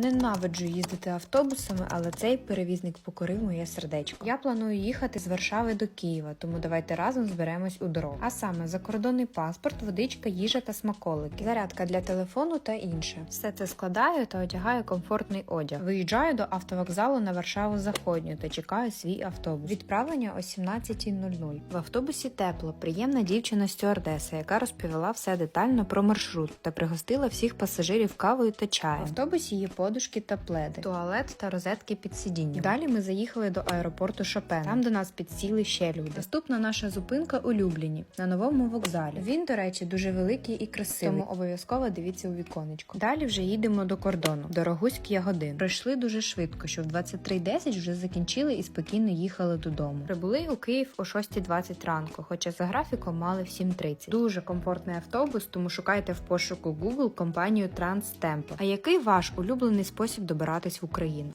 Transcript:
Ненавиджу їздити автобусами, але цей перевізник покорив моє сердечко. Я планую їхати з Варшави до Києва, тому давайте разом зберемось у дорогу. А саме закордонний паспорт, водичка, їжа та смаколики, зарядка для телефону та інше. Все це складаю та одягаю комфортний одяг. Виїжджаю до автовокзалу на Варшаву Заходню та чекаю свій автобус. Відправлення о 17.00. В автобусі тепло, приємна дівчина стюардеса, яка розповіла все детально про маршрут та пригостила всіх пасажирів кавою та чаєм. В автобусі є подушки та пледи, туалет та розетки під сидінням. Далі ми заїхали до аеропорту Шопена. Там до нас підсіли ще люди. Наступна наша зупинка улюблені на новому вокзалі. Він, до речі, дуже великий і красивий, тому обов'язково дивіться у віконечко. Далі вже їдемо до кордону. Дорогуськ Ягодин. Пройшли дуже швидко, що в 23.10 вже закінчили і спокійно їхали додому. Прибули у Київ о 6.20 ранку, хоча за графіком мали в 7.30. Дуже комфортний автобус, тому шукайте в пошуку Google компанію Транстемпо. А який ваш улюблений спосіб добиратись в Україну?